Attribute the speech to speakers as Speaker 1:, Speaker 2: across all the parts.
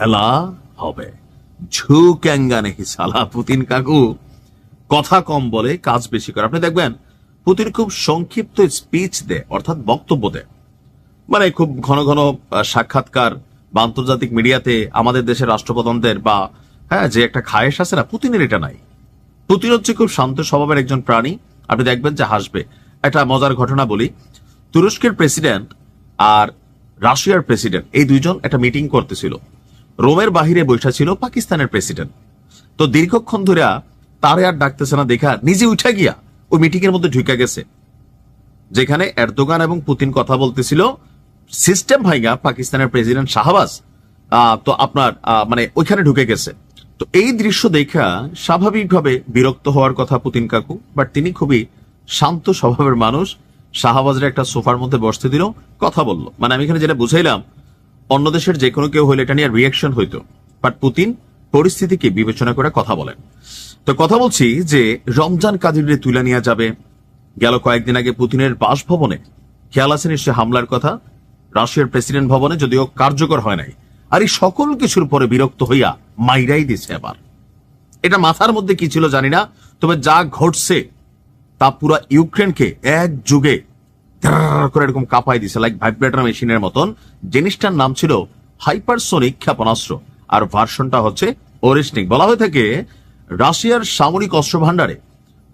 Speaker 1: খেলা হবে। ঝু ক্যাঙ্গা নেহি সালা পুতিন কাকু? কথা কম বলে কাজ বেশি করে। আপনি দেখবেন, পুতিন খুব সংক্ষিপ্ত স্পিচ দেয়, অর্থাৎ বক্তব্য দেয়। মানে খুব ঘন ঘন সাক্ষাৎকার বা আন্তর্জাতিক মিডিয়াতে আমাদের দেশের রাষ্ট্রপ্রধানদের বা হ্যাঁ যে একটা খায়েশ আছে না, পুতিনের এটা নাই। পুতিন হচ্ছে খুব শান্ত স্বভাবের একজন প্রাণী। আপনি দেখবেন যে হাসবে। একটা মজার ঘটনা বলি। তুরস্কের প্রেসিডেন্ট আর রাশিয়ার প্রেসিডেন্ট, এই দুইজন একটা মিটিং করতেছিল। রোমের বাহিরে বৈঠা ছিল পাকিস্তানের প্রেসিডেন্ট। তো দীর্ঘক্ষণ ধরে তারে আর ডাকতেছে না, দেখা নিজে উঠে গিয়া ওই মিটিং এর মধ্যে ঢুকে গেছে, যেখানে এরদোগান এবং পুতিন কথা বলতেছিল, সিস্টেম ভাইগা, পাকিস্তানের প্রেসিডেন্ট শাহবাজ তো আপনার মানে ওইখানে ঢুকে গেছে। তো এই দৃশ্য দেখা স্বাভাবিকভাবে বিরক্ত হওয়ার কথা পুতিন কাকু, বাট তিনি খুবই শান্ত স্বভাবের মানুষ। শাহবাজের একটা সোফার মধ্যে বসতে দিল, কথা বলল। মানে আমি এখানে যেটা বুঝাইলাম অন্য দেশের যে কোনো কেউ হলে এটা নিয়ে রিয়াকশন হইতো। বাট পুতিন পরিস্থিতিকে বিবেচনা করে কথা বলেন। তো কথা বলছি যে রমজান কাদিরে তুলে নেওয়া যাবে। গেল কয়েকদিন আগে পুতিনের বাসভবনে, খেয়াল আছে নিশ্চয় হামলার কথা? রাশিয়ার প্রেসিডেন্ট ভবনে যদিও কার্যকর হয় নাই। আর এই সকল কিছুর পরে বিরক্ত হইয়া মাইরাই দিছে এবার এটা মাথার মধ্যে কি ছিল জানি না, তবে যা ঘটছে তা পুরা ইউক্রেনকে এক যুগে করে এরকম কাঁপাই দিছে লাইক ভাইব্রেটর মেশিনের মতন। জিনিসটার নাম ছিল হাইপারসোনিক ক্ষেপণাস্ত্র। আর ভার্সনটা হচ্ছে ওরিস্টিক বলা হয়ে থাকে, রাশিয়ার সামরিক অস্ত্র ভান্ডারে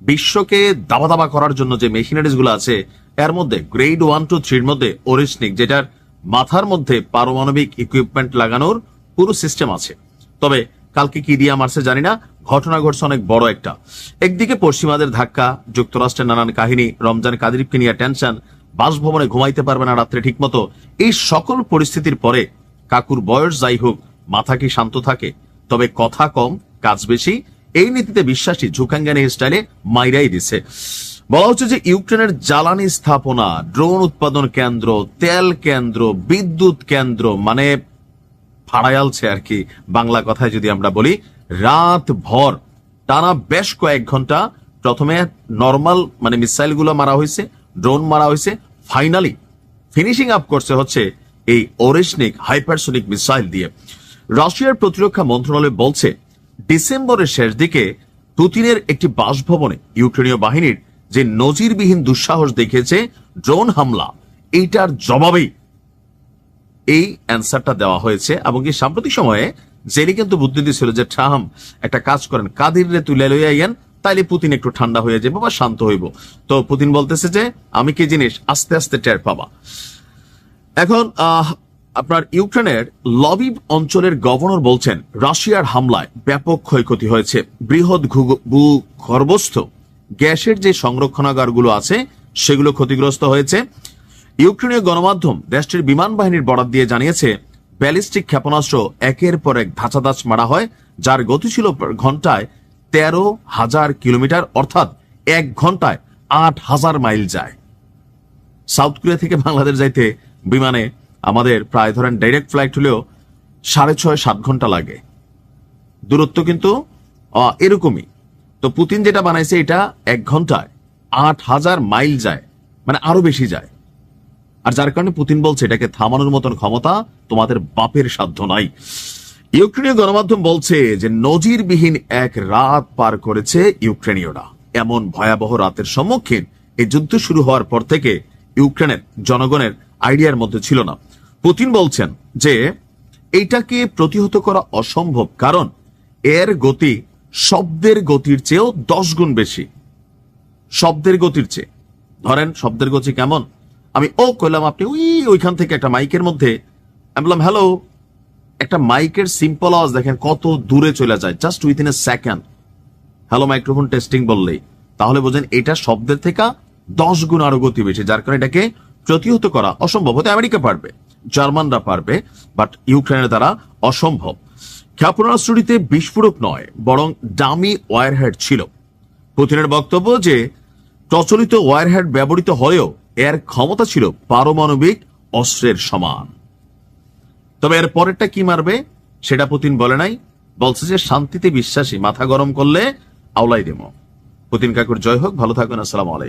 Speaker 1: বিশ্বকে দাবা দাবা করার জন্য যে মেশিনারিজগুলো আছে, এর মধ্যে গ্রেড ওয়ান টু থ্রির মধ্যে ওরিস্টিক যেটার মাথার মধ্যে পারমাণবিক ইকুইপমেন্ট লাগানোর পুরো সিস্টেম আছে। তবে কালকে কি দিয়ে মারছে জানি না, ঘটনা ঘটছে অনেক বড় একটা। একদিকে পশ্চিমাদের ধাক্কা, যুক্তরাষ্ট্রের নানান কাহিনী, রমজান কাদিরকে নিয়ে টেনশন বাসভবনে ঘুমাইতে পারবে না রাত্রে ঠিকমতো। এই সকল পরিস্থিতির পরে কাকুর বয়স যাই হোক, মাথা কি শান্ত থাকে? তবে কথা কম, কাজ বেশি, এই নীতিতে বিশ্বাসী ঝুকাঙ্গানি স্টাইলে মাইরাই দিছে। বলা হচ্ছে যে ইউক্রেনের জ্বালানি স্থাপনা, ড্রোন উৎপাদন কেন্দ্র, তেল কেন্দ্র, বিদ্যুৎ কেন্দ্র মানে ফাড়ায়ালছে আর কি, বাংলা কথায় যদি আমরা বলি, রাত ভর, টানা বেশ কয়েক ঘণ্টা প্রথমে নর্মাল মানে মিসাইলগুলো মারা হয়েছে ড্রোন মারা হয়েছে ফাইনালি ফিনিশিং আপ করছে হচ্ছে এই ওরেশনিক হাইপারসোনিক মিসাইল দিয়ে। রাশিয়ার প্রতিরক্ষা মন্ত্রণালয় বলছে, ডিসেম্বরের শেষ দিকে পুতিনের একটি বাসভবনে ইউক্রেনীয় বাহিনীর যে নজিরবিহীন দুঃসাহস দেখিয়েছে ড্রোন হামলা, এইটার জবাবেই এই অ্যান্সারটা দেওয়া হয়েছে। এবং সাম্প্রতিক সময়ে জেরি কিন্তু বুদ্ধি দিয়েছিল যে ট্রাম্প একটা কাজ করেন কাদির তুলে লইয়া তাইলে পুতিন একটু ঠান্ডা হয়ে যাবে বা শান্ত হইব। তো পুতিন বলতেছে যে, আমি কি জিনিস আস্তে আস্তে টের পাবা? এখন আপনার ইউক্রেনের লবিব অঞ্চলের গভর্নর বলছেন, রাশিয়ার হামলায় ব্যাপক ক্ষয়ক্ষতি হয়েছে। বৃহৎ ভূগর্ভস্থ গ্যাসের যে সংরক্ষণাগারগুলো আছে, সেগুলো ক্ষতিগ্রস্ত হয়েছে। ইউক্রেনীয় গণমাধ্যম দেশটির বিমান বাহিনীর বরাদ দিয়ে জানিয়েছে, ব্যালিস্টিক ক্ষেপণাস্ত্র একের পর এক ধাঁচাধাচ মারা হয়, যার গতি ছিল ঘন্টায় তেরো হাজার কিলোমিটার, অর্থাৎ এক ঘন্টায় আট হাজার মাইল যায়। সাউথ কোরিয়া থেকে বাংলাদেশ যাইতে বিমানে আমাদের প্রায় ধরেন ডাইরেক্ট ফ্লাইট হলেও সাড়ে ছয়, সাত ঘণ্টা লাগে। দূরত্ব কিন্তু এরকমই। তো পুতিন যেটা বানাইছে এটা এক ঘন্টায় আট হাজার মাইল যায় মানে আরও বেশি যায়। আর যার কারণে পুতিন বলছে এটাকে থামানোর মতন ক্ষমতা তোমাদের বাপের সাধ্য নাই। ইউক্রেনীয় গণমাধ্যম বলছে যে নজিরবিহীন এক রাত পার করেছে ইউক্রেনীয়রা। এমন ভয়াবহ রাতের সম্মুখীন এই যুদ্ধ শুরু হওয়ার পর থেকে ইউক্রেনের জনগণের আইডিয়ার মধ্যে ছিল না। পুতিন বলছেন যে এইটাকে প্রতিহত করা অসম্ভব কারণ এর গতি শব্দের গতির চেয়েও দশ গুণ বেশি। শব্দের গতির চেয়ে। ধরেন শব্দের গতি কেমন? আমি, ও, কইলাম, আপনি ওই, ওইখান থেকে একটা মাইকের মধ্যে। আমি বললাম, হ্যালো একটা মাইকের সিম্পল আওয়াজ দেখেন কত দূরে চলে যায় just within a second hello microphone testing বললেই। তাহলে বোঝেন এটা শব্দের থেকে দশ গুণ আরও গতি বেশি, যার কারণে এটাকে প্রতিহত করা অসম্ভব। হতে আমেরিকা পারবে, জার্মানরা পারবে বাট ইউক্রেনের দ্বারা অসম্ভব। ক্ষেপণাস্ত্রটিতে বিস্ফোরক নয়, বরং ডামি ওয়ারহেড ছিল। পুতিনের বক্তব্য যে, প্রচলিত ওয়ারহেড ব্যবহৃত হলেও এর ক্ষমতা ছিল পারমাণবিক অস্ত্রের সমান। তবে এর পরেরটা কি মারবে, সেটা পুতিন বলে নাই। বলছে যে শান্তিতে বিশ্বাসী, মাথা গরম করলে আওলাই দেব। পুতিন কাকুর জয় হোক, ভালো থাকবেন, আসসালাম আলাইকুম।